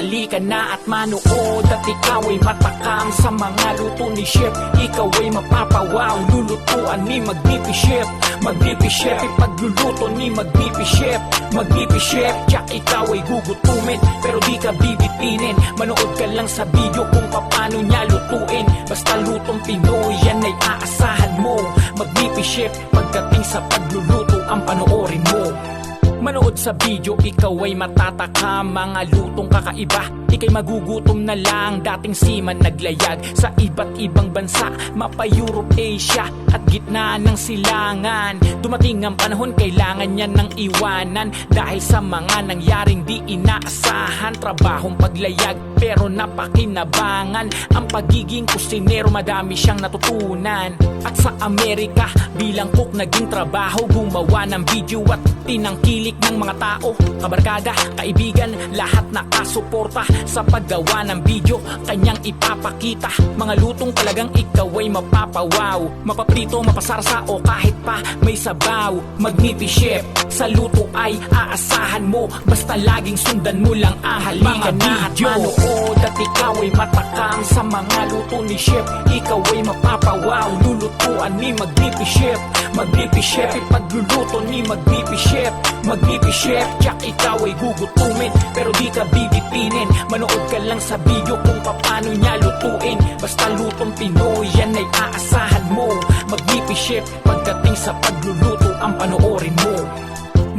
Halika na at manood at ikaw ay matakam Sa mga luto ni Chef, ikaw ay mapapawaw Lulutuan ni Magnifi Chef Magnifi Chef, ipagluluto ni Magnifi Chef Magnifi Chef, tsak ikaw ay gugutumin Pero di ka bibitinin. Manood ka lang sa video kung paano niya lutuin. Basta lutong Pinoy, yan ay aasahan mo. Magnifi Chef, pagdating sa pagluluto ang panoorin mo Manood sa video, ikaw ay matataka. Mga lutong kakaiba, ikay magugutom na lang Dating siman naglayag. Sa iba't ibang bansa Mapa Europe, Asia at gitna ng silangan. Dumating ang panahon, kailangan niya ng iwanan. Dahil sa mga nangyaring di inaasahan Trabahong paglayag, pero napakinabangan. Ang pagiging kusinero, madami siyang natutunan. At sa Amerika, bilang cook naging trabaho Gumawa ng video at tinangkilik ng mga tao. Kabarkada, kaibigan, lahat nakasuporta Sa paggawa ng video, kanyang ipapakita. Mga lutong talagang ikaw ay mapapawaw. Mapaprito, mapasarsa o kahit pa may sabaw. Magnifi Chef, sa luto ay aasahan mo. Basta laging sundan mo lang ang halika na at manood At ikaw ay matakam. Sa mga luto ni Chef Ikaw ay mapapawaw, lulutuan ni Magnifi Chef Magnifi Chef, ipagluluto ni Magnifi Chef Magnifi Chef, tsak ikaw ay gugutumin Pero di ka bibitinin Manood ka lang sa video kung paano niya lutuin. Basta lutong Pinoy, yan ay aasahan mo. Magnifi Chef, pagdating sa pagluluto ang panoorin mo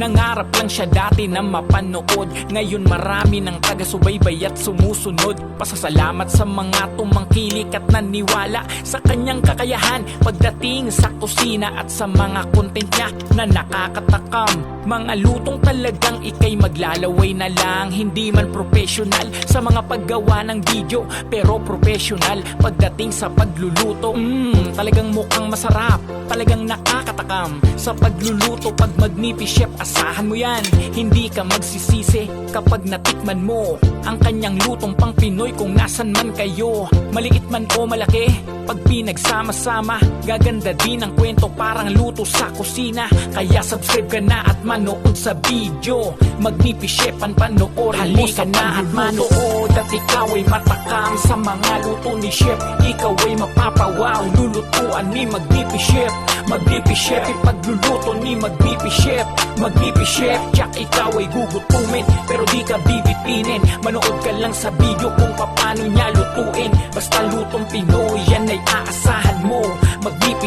Nangarap lang siya dati na mapanood. Ngayon marami ng taga-subaybay at sumusunod. Pasasalamat sa mga tumangkilik at naniwala Sa kanyang kakayahan. Pagdating sa kusina At sa mga content niya na nakakatakam. Mga lutong talagang ikay maglalaway na lang. Hindi man professional sa mga paggawa ng video Pero professional. Pagdating sa pagluluto Mmm, talagang mukhang masarap. Talagang nakakatakam Sa pagluluto pag magnifi chef Asahan mo yan, hindi ka magsisisi Kapag natikman mo Ang kanyang lutong pang Pinoy Kung nasan man kayo. Maliit man o malaki Pag pinagsama-sama Gaganda din ang kwento Parang luto sa kusina. Kaya subscribe ka na at manood sa video. Panoorin mo sa na at manood At ikaw ay matakam. Sa mga luto ni chef Ikaw ay mapapawaw. Lulutuan ni Magnifi chef Ipagluluto ni Magnifi chef Tsak ikaw ay gugutumin Pero di ka bibitinin. Manood ka lang sa video kung paano niya lutuin. Basta lutong Pinoy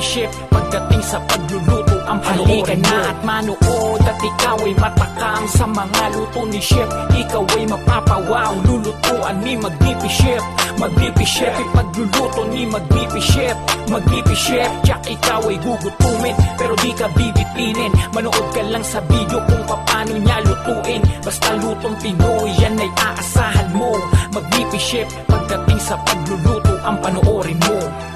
Chef Pagdating sa pagluluto ang panoorin mo. At manood At ikaw ay matakam sa mga luto ni chef. Ikaw ay mapapawaw Lulutuan ni Magnifi chef. Magnifi chef Ipagluluto ni Magnifi chef. Magnifi chef Tsak ikaw ay gugutumin. Pero di ka bibitinin. Manood ka lang sa video kung paano niya lutuin. Basta lutong Pinoy Yan ay aasahan mo. Magnifi chef Pagdating sa pagluluto ang panoorin mo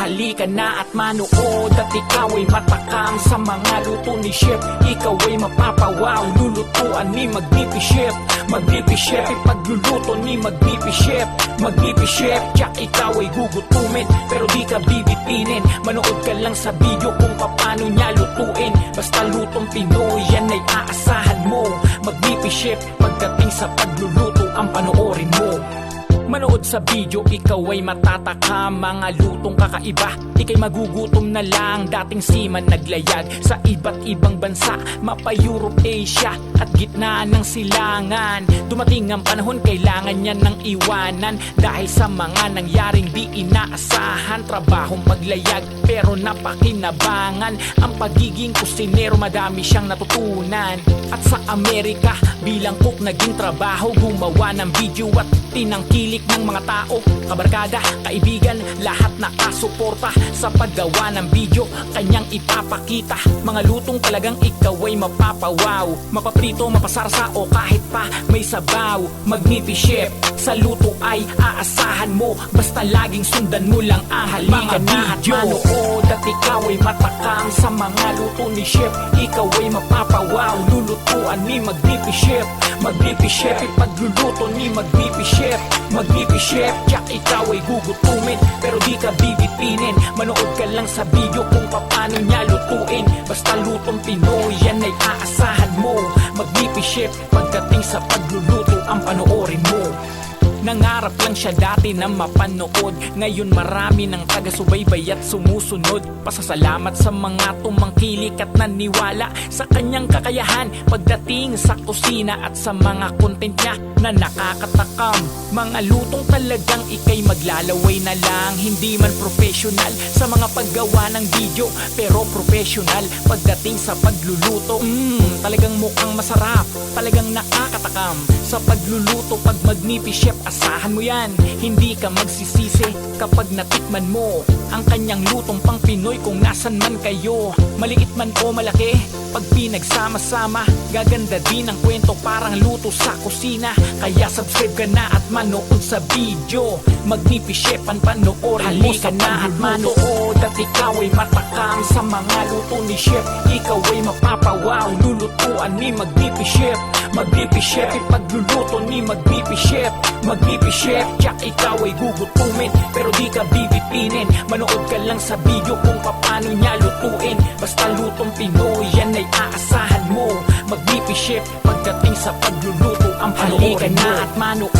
Halika na at manood at ikaw ay matakam sa mga luto ni Chef. Ikaw ay mapapawaw, lulutuan ni Magnifi Chef. Magnifi Chef, ipagluluto ni Magnifi Chef. Magnifi Chef, tsak ikaw ay gugutumin Pero di ka bibitinin, manood ka lang sa video kung paano niya lutuin. Basta lutong Pinoy, yan ay aasahan mo. Magnifi Chef, pagdating sa pagluluto ang panoorin mo Manood sa video, ikaw ay matataka. Mga lutong kakaiba, ikay magugutom na lang. Dating siman naglayag sa iba't ibang bansa. Mapa Europe, Asia at gitna ng silangan. Dumating ang panahon, kailangan niya ng iwanan. Dahil sa mga nangyaring di inaasahan Trabahong paglayag, pero napakinabangan. Ang pagiging kusinero, madami siyang natutunan. At sa Amerika, bilang cook naging trabaho Gumawa ng video at tinangkilik ng mga tao Kabarkada, kaibigan, lahat nakasuporta Sa paggawa ng video, kanyang ipapakita. Mga lutong talagang ikaw ay mapapawaw Mapaprito, mapasarsa o kahit pa may sabaw. Magnifi chef, sa luto ay aasahan mo Basta laging sundan mo lang ang halika na at manood At ikaw ay matakam sa mga luto ni chef. Ikaw ay mapapawaw, lulutuan ni Magnifi chef Mag-BP chef Ipagluluto ni mag-BP chef. Mag-BP chef Jack ikaw ay gugutumin. Pero di ka bibipinin. Manood ka lang sa video kung paano niya lutuin. Basta lutong Pinoy Yan ay aasahan mo. Mag-BP chef Pagdating sa pagluluto Ang panoorin mo Nangarap lang siya dati na mapanood. Ngayon marami ng taga-subaybay at sumusunod. Pasasalamat sa mga tumangkilik at naniwala Sa kanyang kakayahan pagdating sa kusina At sa mga content niya na nakakatakam. Mga lutong talagang ikay maglalaway na lang. Hindi man professional sa mga paggawa ng video Pero professional pagdating sa pagluluto. Mmm, talagang mukhang masarap Talagang nakakatakam Sa pagluluto pag magnipi chef Asahan mo yan, hindi ka magsisisi Kapag natikman mo Ang kanyang lutong pang Pinoy Kung nasan man kayo. Maliit man o malaki Pag pinagsama-sama Gaganda din ang kwento Parang luto sa kusina. Kaya subscribe ka na at manood sa video. Panoorin mo sa na at manood At ikaw ay matakam sa mga luto ni chef. Ikaw ay mapapawaw Lulutuan ni Magnipi chef. Magnipi chef Ipagluluto ni Magnipi chef. Magnipi chef Jack ikaw ay gugutumin Pero di ka bibipinin. Manood ka lang sa video kung paano niya lutuin. Basta lutong Pinoy Yan ay aasahan mo. Magnipi chef Pagdating sa pagluluto Ang panoorin na. at manood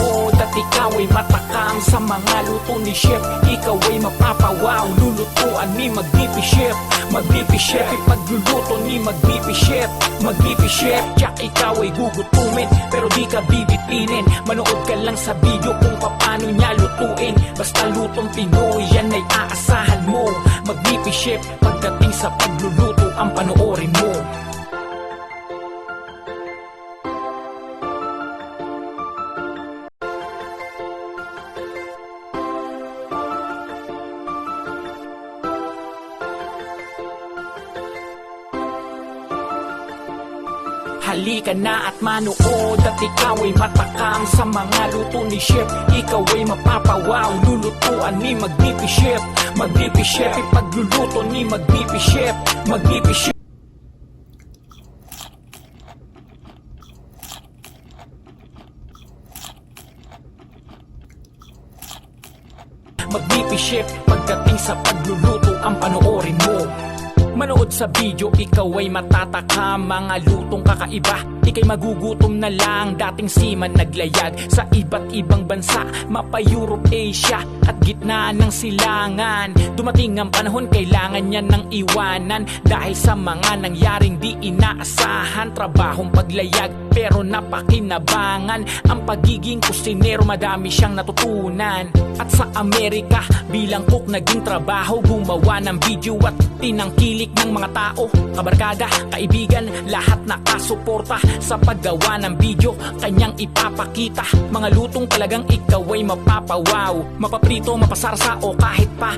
At ikaw ay matakam sa mga luto ni chef. Ikaw ay mapapawaw Lulutuan ni Magnipi chef. Magnipi chef Ipagluluto ni Magnipi chef. Magnipi chef Jack ikaw ay gugutumin Pero di ka bibipinin Manood ka lang sa video kung paano niya lutuin. Basta lutong Pinoy Yan ay aasahan mo. Magnipi chef Pagdating sa pagluluto Ang panoorin mo Halika na at manood at ikaw ay matakam sa mga luto ni Chef. Ikaw ay mapapawaw, lulutuan ni Magnipi Chef. Magnipi Chef, ipagluluto ni Magnipi Chef. Magnipi Chef. Magnipi chef pagdating sa pagluluto ang panoorin mo Manood sa video, ikaw ay matataka. Mga lutong kakaiba Ika'y magugutom na lang. Dating seaman naglayag Sa iba't ibang bansa. Mapa Europe, Asia At gitna ng silangan. Dumating ang panahon Kailangan niya ng iwanan. Dahil sa mga nangyaring di inaasahan Trabahong paglayag Pero napakinabangan. Ang pagiging kusinero Madami siyang natutunan. At sa Amerika Bilang cook naging trabaho Gumawa ng video at tinangkilik ng mga tao. Kabarkada, kaibigan, lahat nakasuporta Sa paggawa ng video, kanyang ipapakita. Mga lutong talagang ikaw ay mapapawaw. Mapaprito, mapasarsa o kahit pa